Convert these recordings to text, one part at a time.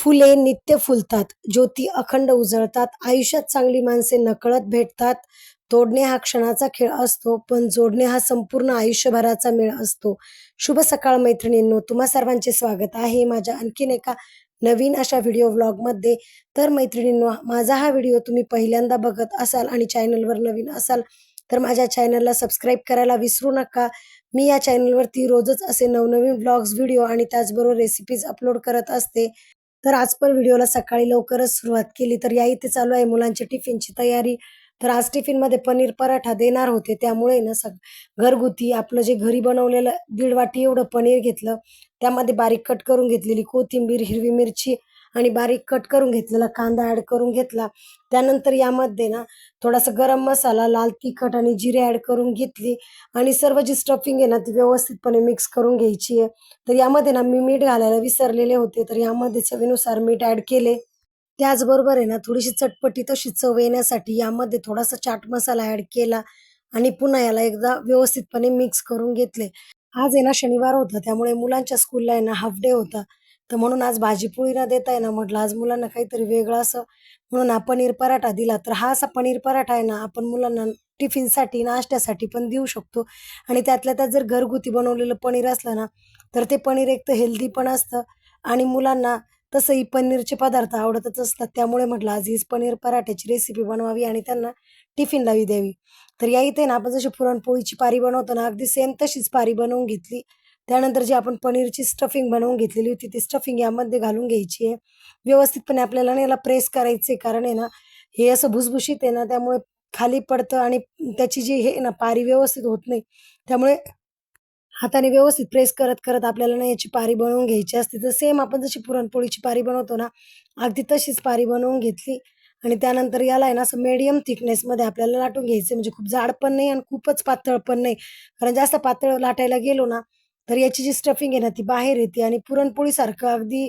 फुले नित्य फुलतात. ज्योती अखंड उजळतात. आयुष्यात चांगली माणसे नकळत भेटतात. तोडणे हा क्षणाचा खेळ असतो पण जोडणे हा संपूर्ण आयुष्यभराचा मेळ असतो. शुभ सकाळ मैत्रिणींनो तुम्हा सर्वांचे स्वागत आहे. माझ्या आणखीन एका नवीन अशा व्हिडिओ व्लॉगमध्ये. तर मैत्रिणींनो माझा हा व्हिडिओ तुम्ही पहिल्यांदा बघत असाल आणि चॅनलवर नवीन असाल तर माझ्या चॅनलला सबस्क्राईब करायला विसरू नका. मी या चॅनलवरती रोजच असे नवनवीन व्लॉग्स व्हिडिओ आणि त्याचबरोबर रेसिपीज अपलोड करत असते. तर आज पण व्हिडिओला सकाळी लवकरच सुरुवात केली. तर या इथे चालू आहे मुलांची टिफिनची तयारी. तर आज टिफिनमध्ये पनीर पराठा देणार होते. त्यामुळे ना सग घरगुती आपलं जे घरी बनवलेलं दीड वाटी एवढं पनीर घेतलं. त्यामध्ये बारीक कट करून घेतलेली कोथिंबीर हिरवी मिरची आणि बारीक कट करून घेतलेला कांदा ॲड करून घेतला. त्यानंतर यामध्ये ना थोडासा गरम मसाला लाल तिखट आणि जिरे ॲड करून घेतली. आणि सर्व जी स्टफिंग आहे ना ती व्यवस्थितपणे मिक्स करून घ्यायची आहे. तर यामध्ये ना मी मीठ घालायला विसरलेले होते. तर यामध्ये चवीनुसार मीठ ॲड केले. त्याचबरोबर आहे ना थोडीशी चटपटी तशी चव येण्यासाठी यामध्ये थोडासा चाट मसाला ॲड केला. आणि पुन्हा याला एकदा व्यवस्थितपणे मिक्स करून घेतले. आज आहे ना शनिवार होता त्यामुळे मुलांच्या स्कूलला आहे ना हाफ डे होता. तर म्हणून आज भाजीपोळी न देताय ना म्हटलं आज मुलांना काहीतरी वेगळं असं म्हणून हा पनीर पराठा दिला. तर हा असा पनीर पराठा आहे ना आपण मुलांना टिफिनसाठी नाश्त्यासाठी पण देऊ शकतो. आणि त्यातल्या त्यात जर घरगुती बनवलेलं पनीर असलं ना तर ते पनीर एक तर हेल्दी पण असतं आणि मुलांना तसंही पनीरचे पदार्थ आवडतच असतात. त्यामुळे म्हटलं आज हीच पनीर पराठ्याची रेसिपी बनवावी आणि त्यांना टिफिन लावी द्यावी. तर या इथे ना आपण जशी पुरणपोळीची पारी बनवतो ना अगदी सेम तशीच पारी बनवून घेतली. त्यानंतर जी आपण पनीरची स्टफिंग बनवून घेतलेली होती ती स्टफिंग यामध्ये घालून घ्यायची आहे. व्यवस्थितपणे आपल्याला ना याला प्रेस करायचे कारण आहे ना हे असं भुसभुशीत आहे ना त्यामुळे खाली पडतं आणि त्याची जी हे ना पारी व्यवस्थित होत नाही. त्यामुळे हाताने व्यवस्थित प्रेस करत करत आपल्याला ना याची पारी बनवून घ्यायची असते. तर सेम आपण जशी पुरणपोळीची पारी बनवतो ना अगदी तशीच पारी बनवून घेतली. आणि त्यानंतर याला आहे ना असं मीडियम थिकनेसमध्ये आपल्याला लाटून घ्यायचं म्हणजे खूप जाड पण नाही आणि खूपच पातळ पण नाही. कारण जास्त पातळ लाटायला गेलो ना तर याची जी स्टफिंग आहे ना ती बाहेर येते आणि पुरणपोळीसारखं अगदी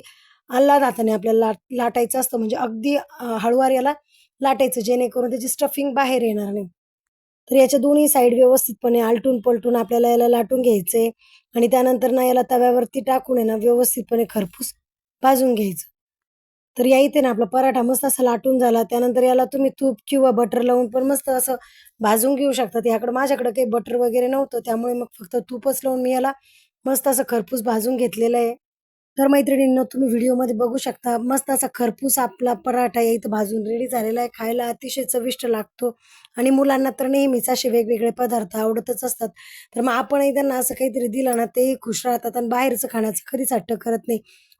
आल्हाद हाताने आपल्याला लाट लाटायचं असतं. म्हणजे अगदी हळूवार याला लाटायचं जेणेकरून त्याची स्टफिंग बाहेर येणार नाही. तर याच्या दोन्ही साईड व्यवस्थितपणे आलटून पलटून आपल्याला याला लाटून घ्यायचं आहे आणि त्यानंतर ना याला तव्यावरती टाकून आहे ना व्यवस्थितपणे खरपूस भाजून घ्यायचं. तर या इथे ना आपला पराठा मस्त असा लाटून झाला. त्यानंतर याला तुम्ही तूप किंवा बटर लावून पण मस्त असं भाजून घेऊ शकतात याकडं माझ्याकडं काही बटर वगैरे नव्हतं. त्यामुळे मग फक्त तूपच लावून मी याला मस्त असं खरपूस भाजून घेतलेलं आहे. तर मैत्रिणींना तुम्ही व्हिडिओमध्ये बघू शकता मस्त असा खरपूस आपला पराठा या इथं भाजून रेडी झालेला आहे. खायला अतिशय चविष्ट लागतो आणि मुलांना तर नेहमीच असे वेगवेगळे पदार्थ आवडतच असतात. तर मग आपणही त्यांना असं काहीतरी दिलं ना तेही खुश राहतात आणि बाहेरचं खाण्याचं कधीच हट्ट करत नाही.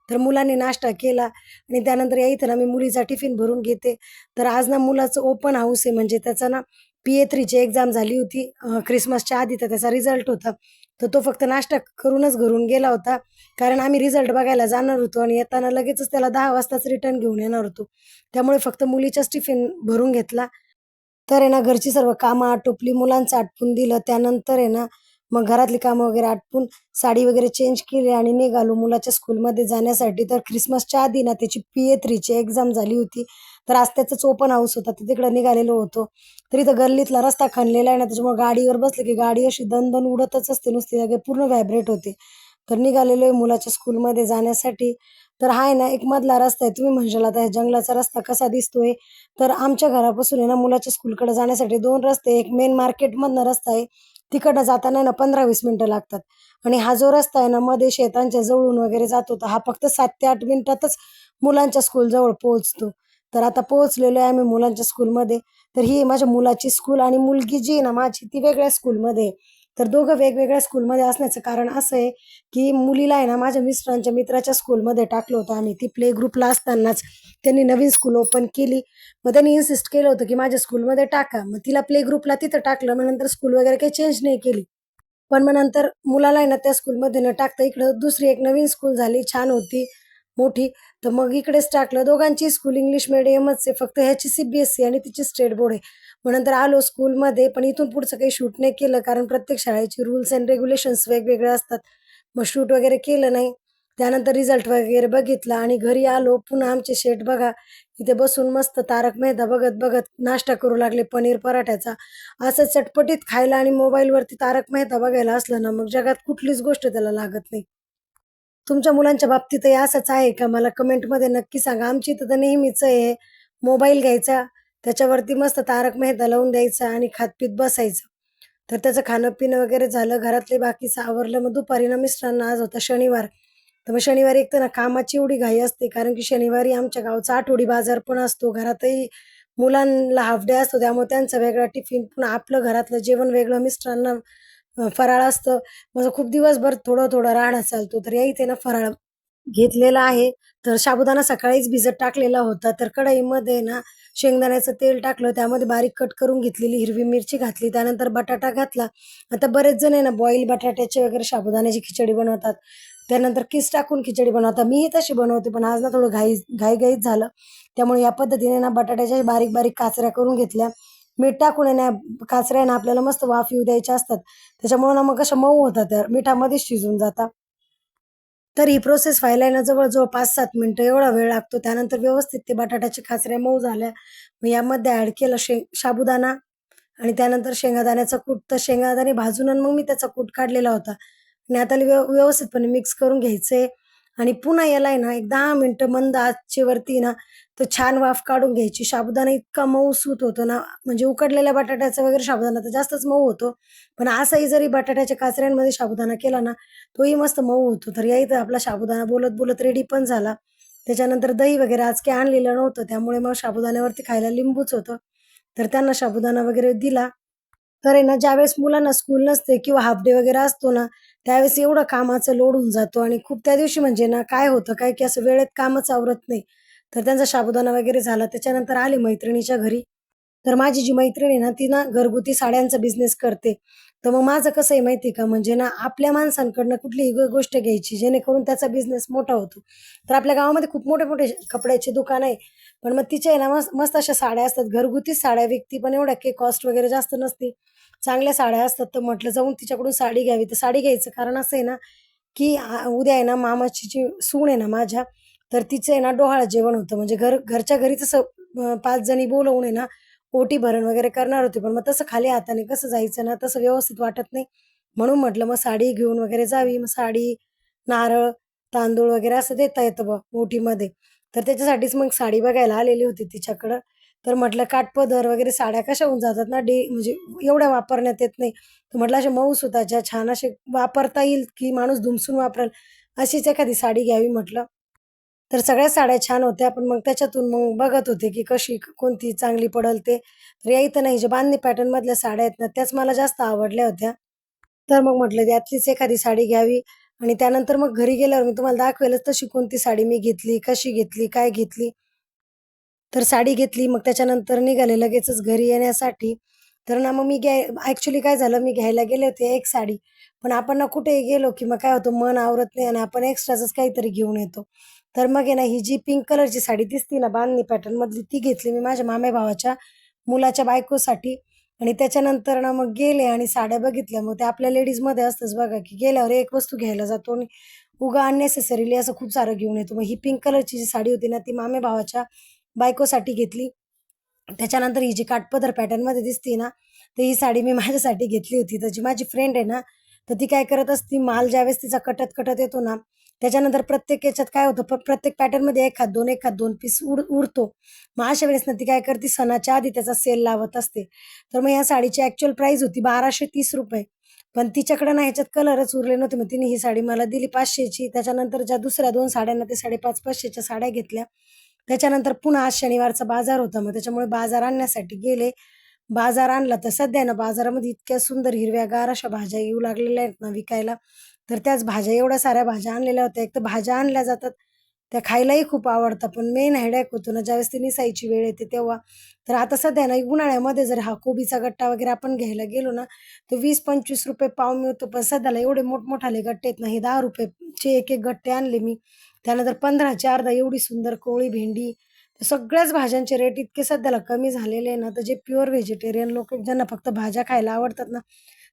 तर मुलांनी नाश्ता केला आणि त्यानंतर या इथं ना मी मुलीचा टिफिन भरून घेते. तर आज ना मुलाचं ओपन हाऊस आहे म्हणजे त्याचा ना पी ए थ्रीची एक्झाम झाली होती क्रिसमसच्या आधी तर त्याचा रिझल्ट होता. तर तो फक्त नाश्ता करूनच घरून गेला होता. कारण आम्ही रिझल्ट बघायला जाणार होतो आणि येताना लगेचच त्याला दहा वाजताच रिटर्न घेऊन येणार होतो. त्यामुळे फक्त मुलीचाच टिफिन भरून घेतला. तर आहे ना घरची सर्व कामं आटोपली मुलांचं आटपून दिलं. त्यानंतर आहे ना मग घरातली कामं वगैरे आटपून साडी वगैरे चेंज केली आणि निघालो मुलाच्या स्कूलमध्ये जाण्यासाठी. तर क्रिसमसच्या आधी ना त्याची पी ए थ्रीची एक्झाम झाली होती. तर आज त्याचंच ओपन हाऊस होता. तर तिकडं निघालेलो होतो. तर इथं गल्लीतला रस्ता खणलेला आहे ना त्याच्यामुळे गाडीवर बसले की गाडी अशी दणदण उडतच असते. नुसती जागे पूर्ण व्हायब्रेट होते. तर निघालेलो आहे मुलाच्या स्कूलमध्ये जाण्यासाठी. तर हाय ना एक मधला रस्ता आहे. तुम्ही म्हणशाल आता जंगलाचा रस्ता कसा दिसतोय? तर आमच्या घरापासून आहे ना मुलाच्या स्कूलकडे जाण्यासाठी दोन रस्ते एक मेन मार्केटमधनं रस्ता आहे. तिकडं जाताना ना पंधरा वीस मिनटं लागतात. आणि हा जो रस्ता आहे ना मध्ये शेतांच्या जवळून वगैरे जातो तर हा फक्त सात ते आठ मिनिटातच मुलांच्या स्कूलजवळ पोहोचतो. तर आता पोहोचलेलो आहे आम्ही मुलांच्या स्कूलमध्ये तर ही माझ्या मुलाची स्कूल आणि मुलगी जी आहे ना माझी ती वेगळ्या स्कूलमध्ये तर दोघं वेगवेगळ्या स्कूलमध्ये असण्याचं कारण असं आहे की मुलीला आहे ना माझ्या मिस्टरांच्या मित्राच्या स्कूलमध्ये टाकलं होतं आम्ही. ती प्ले ग्रुपला असतानाच त्यांनी नवीन स्कूल ओपन केली. मग त्यांनी इन्सिस्ट केलं होतं की माझ्या स्कूलमध्ये टाका. मग तिला प्ले ग्रुपला तिथं टाकलं. मग नंतर स्कूल वगैरे काही चेंज नाही केली. पण मग नंतर मुलाला आहे ना त्या स्कूलमध्ये न टाकता इकडं दुसरी एक नवीन स्कूल झाली. छान होती. मोठी तर मग इकडेच टाकलं. दोघांची स्कूल इंग्लिश मिडियमच आहे. फक्त ह्याची सी बी एस सी आणि तिची स्टेट बोर्ड आहे. मग नंतर आलो स्कूलमध्ये पण इथून पुढचं काही शूट नाही केलं कारण प्रत्येक शाळेची रूल्स अँड रेग्युलेशन्स वेगवेगळे असतात. मग शूट वगैरे केलं नाही. त्यानंतर रिझल्ट वगैरे बघितला आणि घरी आलो. पुन्हा आमचे शेट बघा इथे बसून मस्त तारक मेहता बघत बघत नाश्ता करू लागले पनीर पराठ्याचा. असं चटपटीत खायला आणि मोबाईलवरती तारक मेहता बघायला असलं ना मग जगात कुठलीच गोष्ट त्याला लागत नाही. तुमच्या मुलांच्या बाबतीतही असंच आहे का? मला कमेंटमध्ये नक्की सांगा. आमची तर नेहमीच आहे मोबाईल घ्यायचा त्याच्यावरती मस्त तारक मेहता लावून द्यायचा आणि खातपीत बसायचं. तर त्याचं खाणं पिणं वगैरे झालं घरातले बाकीचं आवरलं मग दुपारी ना मिस्टरांना आज होता शनिवार. तर मग शनिवारी एक तर ना कामाची एवढी घाई असते कारण की शनिवारी आमच्या गावचा आठवडी बाजार पण असतो. घरातही मुलांना हाफ डे असतो त्यामुळे त्यांचा वेगळा टिफिन पुन्हा आपलं घरातलं जेवण वेगळं मिस्टरांना फराळ असतं. माझं खूप दिवसभर थोडं थोडं राहणं चालतो तर या इथे ना फराळ घेतलेला आहे. तर साबुदाणा सकाळीच भिजत टाकलेला होता. तर कढईमध्ये ना शेंगदाण्याचं तेल टाकलं त्यामध्ये बारीक कट करून घेतलेली हिरवी मिरची घातली त्यानंतर बटाटा घातला. आता बरेच जण आहे ना बॉईल बटाट्याचे वगैरे साबुदाण्याची खिचडी बनवतात. त्यानंतर किस टाकून खिचडी बनवतात. मीही तशी बनवते पण आज ना थोडं घाई घाईघाईत झालं. त्यामुळे या पद्धतीने ना बटाट्याच्या बारीक बारीक काचऱ्या करून घेतल्या. मीठ टाकून आहे ना काचऱ्या आपल्याला मस्त वाफ येऊ द्यायच्या असतात. त्याच्यामुळे ना मग कशा मऊ होतात तर मिठामध्येच शिजून जातात. तर ही प्रोसेस व्हायला ना जवळजवळ पाच सात मिनटं एवढा वेळ लागतो. त्यानंतर व्यवस्थित ते बटाट्याच्या खाचऱ्या मऊ झाल्या. मग यामध्ये ॲड केलं शे साबुदाणा आणि त्यानंतर शेंगादाण्याचा कूट. तर शेंगादाणे भाजून आणि मग मी त्याचा कूट काढलेला होता. आणि आता व्यव व्यवस्थितपणे मिक्स करून घ्यायचे आणि पुन्हा याला आहे ना एक दहा मिनटं मंद आचेवरती ना तर छान वाफ काढून घ्यायची. साबुदाणा इतका मऊसूत होतो ना म्हणजे उकडलेल्या बटाट्याचा वगैरे साबुदाणा तर जास्तच मऊ होतो. पण असाही जरी बटाट्याच्या काचऱ्यांमध्ये साबुदाणा केला ना तोही मस्त मऊ होतो. तर या इथं आपला साबुदाणा बोलत बोलत रेडी पण झाला. त्याच्यानंतर दही वगैरे आज काही आणलेलं नव्हतं त्यामुळे मग साबुदाण्यावरती खायला लिंबूच होतं. तर त्यांना साबुदाणा वगैरे दिला. तर आहे ना ज्यावेळेस मुलांना स्कूल नसते किंवा हाफ डे वगैरे असतो ना त्यावेळेस एवढं कामाचं लोड होऊन जातो. आणि खूप त्या दिवशी म्हणजे ना काय होतं काय की असं वेळेत कामच आवरत नाही. तर त्यांचा साबुदाणा वगैरे झाला त्याच्यानंतर आले मैत्रिणीच्या घरी. तर माझी जी मैत्रिणी आहे ना ती ना घरगुती साड्यांचा बिझनेस करते. तर मग माझं कसं आहे माहिती आहे का? म्हणजे ना आपल्या माणसांकडनं कुठलीही गोष्ट घ्यायची जेणेकरून त्याचा बिझनेस मोठा होतो. तर आपल्या गावामध्ये खूप मोठे मोठे कपड्याचे दुकान आहे. पण मग तिच्या आहे ना मस्त मस्त अशा साड्या असतात. घरगुती साड्या विकती पण एवढ्या काही कॉस्ट वगैरे जास्त नसते. चांगल्या साड्या असतात. तर म्हटलं जाऊन तिच्याकडून साडी घ्यावी. तर साडी घ्यायचं कारण असं आहे ना की उद्या आहे ना मामाची जी सून आहे ना माझ्या तर तिचं आहे ना डोहाळा जेवण होतं. म्हणजे घर घरच्या घरी पाच जणी बोलवून आहे ना ओटी भरण वगैरे करणार होते पण मग तसं खाली हाताने कसं जायचं ना तसं व्यवस्थित वाटत नाही. म्हणून म्हटलं मग साडी घेऊन वगैरे जावी मग साडी नारळ तांदूळ वगैरे असं देता येतं बा ओटीमध्ये तर त्याच्यासाठीच मग साडी बघायला आलेली होती तिच्याकडं. तर म्हटलं काठपदर वगैरे साड्या कशा होऊन जातात ना डे म्हणजे एवढ्या वापरण्यात येत नाही. तर म्हटलं अशा मऊ सुताच्या छान असे वापरता येईल की माणूस धुमसून वापरेल अशीच एखादी साडी घ्यावी. म्हटलं तर सगळ्या साड्या छान होत्या. पण मग त्याच्यातून मग बघत होते की कशी कोणती चांगली पडल ते. तर या इथं नाही जे बांधणी पॅटर्नमधल्या साड्या आहेत ना त्याच मला जास्त आवडल्या होत्या. तर मग म्हटलं त्यातलीच एखादी साडी घ्यावी. आणि त्यानंतर मग घरी गेल्यावर मी तुम्हाला दाखवेलच तशी कोणती साडी मी घेतली कशी घेतली काय घेतली. तर साडी घेतली मग त्याच्यानंतर निघाले लगेचच घरी येण्यासाठी. तर ना मग मी घ्याय ॲक्च्युली काय झालं मी घ्यायला गेले होते एक साडी. पण आपण ना कुठेही गेलो की मग काय होतं मन आवरत नाही आणि आपण एक्स्ट्राच काहीतरी घेऊन येतो. तर मग आहे ना ही जी पिंक कलरची साडी दिसती ना बांधणी पॅटर्न मधली ती घेतली मी माझ्या मामे भावाच्या मुलाच्या बायकोसाठी. आणि त्याच्यानंतर ना मग गेले आणि साड्या बघितल्या. मग ते आपल्या लेडीजमध्ये असतंच बघा की गेल्यावर एक वस्तू घ्यायला जातो आणि उगा अननेसेसरीली असं खूप सारं घेऊन येतो. मग ही पिंक कलरची जी साडी होती ना ती मामे भावाच्या बायकोसाठी घेतली. त्याच्यानंतर ही जी काटपदर पॅटर्नमध्ये दिसती ना तर ही साडी मी माझ्यासाठी घेतली होती. तर जी माझी फ्रेंड आहे ना तर ती काय करत असती माल ज्यावेळेस तिचा कटत कटत येतो ना त्याच्यानंतर प्रत्येक याच्यात काय होतं? प- प्रत्येक पॅटर्नमध्ये एक हात दोन एक हात दोन पीस उड उरतो मग अशा वेळेस ना ती काय करते? सणाच्या आधी त्याचा सेल लावत असते. तर मग या साडीची ॲक्च्युअल प्राईस होती बाराशे तीस रुपये. पण तिच्याकडे ना ह्याच्यात कलरच उरले नव्हते. मग तिने ही साडी मला दिली पाचशेची. त्याच्यानंतर ज्या दुसऱ्या दोन साड्यांना ते साडेपाच पाचशेच्या साड्या घेतल्या. त्याच्यानंतर पुन्हा आज शनिवारचा बाजार होता. मग त्याच्यामुळे बाजार आणण्यासाठी गेले. बाजार आणला तर सध्या ना बाजारामध्ये इतक्या सुंदर हिरव्यागार अशा भाज्या येऊ लागलेल्या आहेत ना विकायला. तर त्याच भाज्या एवढ्या साऱ्या भाज्या आणलेल्या होत्या. एक तर भाज्या आणल्या जातात त्या खायलाही खूप आवडतात पण मेन हेडॅक होतो ना ज्यावेळेस ती निसायची वेळ येते तेव्हा. तर आता सध्या ना उन्हाळ्यामध्ये जर हा कोबीचा गट्टा वगैरे आपण घ्यायला गेलो ना तर वीस पंचवीस रुपये पाव मिळतो. पण सध्याला एवढे मोठमोठाले गट्टे आहेत ना हे दहा रुपयेचे एक एक गट्टे आणले मी. त्यानंतर पंधराचे अर्धा एवढी सुंदर कोळी भेंडी सगळ्याच भाज्यांचे रेट इतके सध्याला कमी झालेले आहे ना तर जे प्युअर व्हेजिटेरियन लोक ज्यांना फक्त भाज्या खायला आवडतात ना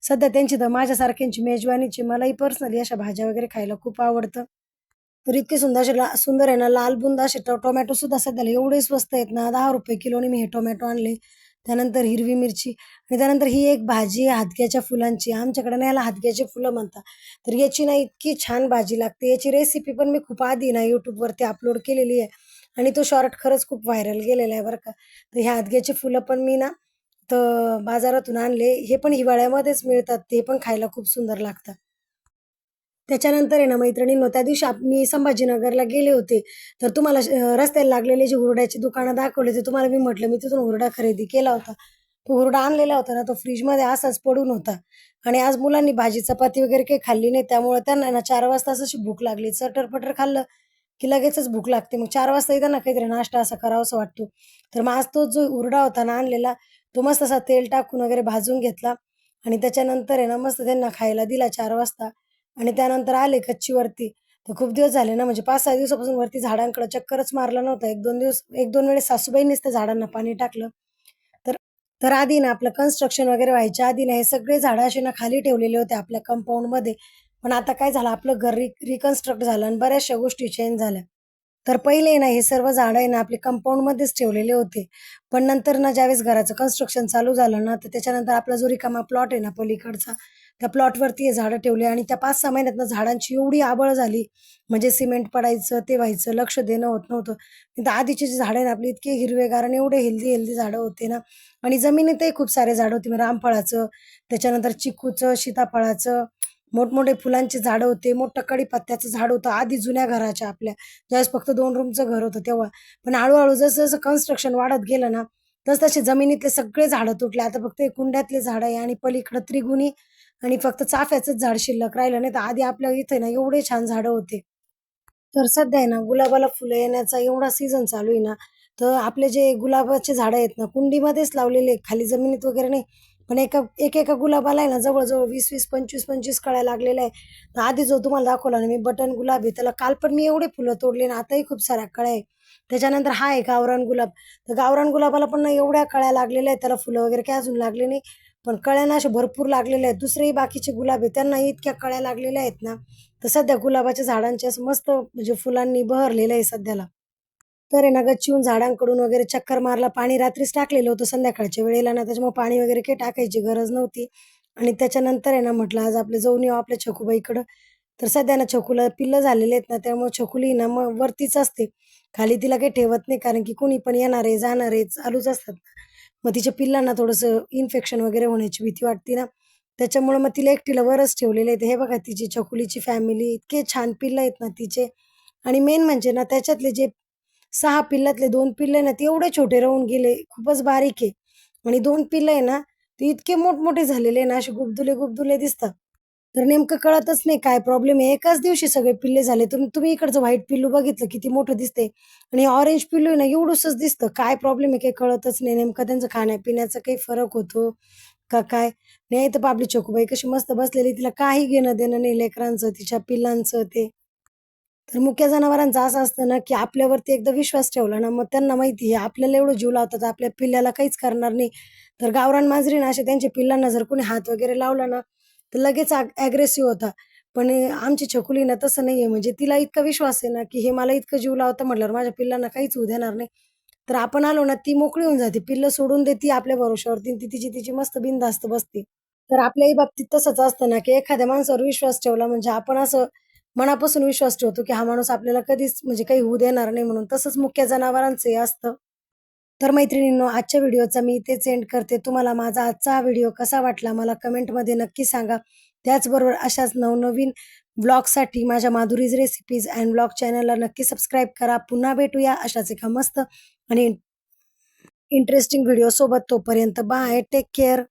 सध्या त्यांची तर माझ्यासारख्यांची मेजवानीची मलाही पर्सनली अशा भाज्या वगैरे खायला खूप आवडतं. तर इतके सुंदर असे ला सुंदर आहे ना लाल बुंद असे टोमॅटो सुद्धा सध्याला एवढे स्वस्त आहेत ना दहा रुपये किलोने मी हे टोमॅटो आणले. त्यानंतर हिरवी मिरची आणि त्यानंतर ही एक भाजी आहे हादग्याच्या फुलांची. आमच्याकडे ना याला हादग्याचे फुलं म्हणतात. तर याची ना इतकी छान भाजी लागते. याची रेसिपी पण मी खूप आधी ना यूट्यूबवरती अपलोड केलेली आहे. आणि तो शॉर्ट खरंच खूप व्हायरल गेलेला आहे बरं का. तर ह्या हातग्याची फुलं पण मी ना तर बाजारातून आणले. हे पण हिवाळ्यामध्येच मिळतात. ते पण खायला खूप सुंदर लागतात. त्याच्यानंतर आहे ना मैत्रिणींनो त्या दिवशी मी संभाजीनगरला गेले होते. तर तुम्हाला रस्त्याला लागलेले जे हुरड्याची दुकानं दाखवले ते तुम्हाला मी म्हटलं मी तिथून हुरडा खरेदी केला होता. तो हुरडा आणलेला होता ना तो फ्रीजमध्ये असाच पडून होता. आणि आज मुलांनी भाजी चपाती वगैरे काही खाल्ली नाही. त्यामुळे त्यांना ना चार वाजता अशी भूक लागली. चटर पटर खाल्लं की लगेचच भूक लागते. मग चार वाजता त्यांना काहीतरी नाश्ता असा करावासा वाटतो. तर मग आज तो जो हुरडा होता ना आणलेला तो मस्त असा तेल टाकून वगैरे भाजून घेतला. आणि त्याच्यानंतर आहे ना मस्त त्यांना खायला दिला चार वाजता. आणि त्यानंतर आले कच्चीवरती. तर खूप दिवस झाले ना म्हणजे पाच सहा दिवसापासून वरती झाडांकडे चक्करच मारला नव्हता. एक दोन दिवस एक दोन वेळेस सासूबाईंनीच त्या झाडांना पाणी टाकलं. तर तर आधी ना आपलं कन्स्ट्रक्शन वगैरे व्हायच्या आधी ना हे सगळे झाडं असे ना खाली ठेवलेले होते आपल्या कंपाऊंडमध्ये पण आता काय झालं आपलं घर रि रिकन्स्ट्रक्ट झालं आणि बऱ्याचशा गोष्टी चेंज झाल्या. तर पहिले ना हे सर्व झाडं आहे ना आपले कंपाऊंडमध्येच ठेवलेले होते. पण नंतर ना ज्यावेळेस घराचं कन्स्ट्रक्शन चालू झालं ना तर त्याच्यानंतर आपला जो रिकामा प्लॉट आहे ना पलीकडचा त्या प्लॉटवरती हे झाडं ठेवले आणि त्या पाच सहा महिन्यात ना झाडांची एवढी आबळ झाली. म्हणजे सिमेंट पडायचं ते व्हायचं लक्ष देणं होत नव्हतं. तर आधीचे जे झाडं आहे ना आपली इतके हिरवेगार आणि एवढे हेल्दी हेल्दी झाडं होते ना. आणि जमिनीतही खूप सारे झाडं होती रामफळाचं त्याच्यानंतर चिकूचं सीताफळाचं मोठमोठे फुलांचे झाडं होते मोठं कडीपत्त्याचं झाड होतं आधी जुन्या घराच्या आपल्या. ज्यावेळेस फक्त दोन रूमचं घर होतं तेव्हा. पण हळूहळू जसं जसं कन्स्ट्रक्शन वाढत गेलं ना तस तसे जमिनीतले सगळे झाडं तुटले. आता फक्त कुंड्यातले झाडं आहे आणि पलीकडं त्रिगुणी आणि फक्त चाफ्याचंच झाड शिल्लक राहिलं नाही तर आधी आपल्या इथे ना एवढे छान झाडं होते. तर सध्या आहे ना गुलाबाला फुलं येण्याचा एवढा सीझन चालू आहे ना तर आपले जे गुलाबाचे झाडं आहेत ना कुंडीमध्येच लावलेले खाली जमिनीत वगैरे नाही. पण एका एक एका गुलाबाला आहे ना जवळजवळ वीस वीस पंचवीस पंचवीस कळ्या लागलेल्या आहे तर आधी जो तुम्हाला दाखवला ना मी बटन गुलाब आहे त्याला काल पण मी एवढे फुलं तोडले ना आताही खूप साऱ्या कळ्या आहे त्याच्यानंतर हा आहे गावरान गुलाब. तर गावरान गुलाबाला पण ना एवढ्या कळ्या लागलेल्या आहेत त्याला फुलं वगैरे काय अजून लागले नाही. पण कळ्यांना असे भरपूर लागलेले आहेत. दुसरेही बाकीचे गुलाब आहे त्यांना इतक्या कळ्या लागलेल्या आहेत ना. तर सध्या गुलाबाच्या झाडांचे असं मस्त म्हणजे फुलांनी बहरलेलं आहे सध्याला. तर आहे ना गच्चीहून झाडांकडून वगैरे चक्कर मारला पाणी रात्रीच टाकलेलं होतं संध्याकाळच्या वेळेला. ना त्याच्यामुळे पाणी वगैरे काही टाकायची गरज नव्हती. आणि त्याच्यानंतर आहे ना म्हटलं आज आपले जाऊन येऊ आपल्या छकूबाईकडं. तर सध्या ना छकूला पिल्लं झालेले आहेत ना त्यामुळे छकुली ना मग वरतीच असते. खाली तिला काही ठेवत नाही कारण की कुणी पण येणार आहे जाणार आहे चालूच असतात मग तिच्या पिल्लांना थोडंसं इन्फेक्शन वगैरे होण्याची भीती वाटते ना. त्याच्यामुळे मग तिला एकटीला वरच ठेवलेले आहेत. हे बघा तिची छकुलीची फॅमिली इतके छान पिल्लं आहेत ना तिचे. आणि मेन म्हणजे ना त्याच्यातले जे सहा पिल्लातले दोन पिल्ले ना ते एवढे छोटे राहून गेले. खूपच बारीक आहे. आणि दोन पिल्लं आहे ना ते इतके मोठमोठे झालेले ना असे गुबदुले गुबदुले दिसतात. तर नेमकं कळतच नाही काय प्रॉब्लेम आहे. एकाच दिवशी सगळे पिल्ले झाले. तुम्ही तुम्ही इकडचं व्हाईट पिल्लू बघितलं किती मोठं दिसते आणि ऑरेंज पिल्लू आहे ना एवढंसच दिसतं. काय प्रॉब्लेम आहे काही कळतच नाही. नेमकं त्यांचं खाण्यापिण्याचा काही फरक होतो का काय? नाही तर आपली चोकूबाई कशी मस्त बसलेली तिला काही घेणं देणं नाही लेकरांचं तिच्या पिल्लांचं ते. तर मुख्य जनावरांचं असं असतं ना की आपल्यावरती एकदा विश्वास ठेवला ना मग त्यांना माहिती आहे आपल्याला एवढं जीव लावतात आपल्या पिल्ल्याला काहीच करणार नाही. तर गावरान मांजरी ना असे त्यांच्या पिल्लांना जर कोणी हात वगैरे लावला ना तर लगेच ॲग्रेसिव्ह होता. पण आमची छकुली ना तसं नाही आहे म्हणजे तिला इतका विश्वास आहे ना की हे मला इतकं जीव लावतं म्हटल्यावर माझ्या पिल्लांना काहीच होऊ देणार नाही. तर आपण आलो ना ती मोकळी होऊन जाते. पिल्लं सोडून देते आपल्या भरोश्यावरती ती तिची तिची मस्त बिंदास्त बसते. तर आपल्याही बाबतीत तसंच असतं ना की एखाद्या माणसावर विश्वास ठेवला म्हणजे आपण असं मनापासून विश्वास ठेवतो की हा माणूस आपल्याला कधीच म्हणजे काही होऊ देणार नाही म्हणून तसंच मुख्य जनावरांचं हे असतं. तर मैत्रिणींनो आजच्या व्हिडिओचा मी इथेच एंड करते. तुम्हाला माझा आजचा हा व्हिडिओ कसा वाटला मला कमेंटमध्ये नक्की सांगा. त्याचबरोबर अशाच नवनवीन ब्लॉगसाठी माझ्या माधुरीज रेसिपीज अँड ब्लॉग चॅनलला नक्की सबस्क्राईब करा. पुन्हा भेटूया अशाच एका मस्त आणि इंटरेस्टिंग व्हिडिओ सोबत तोपर्यंत बाय टेक केअर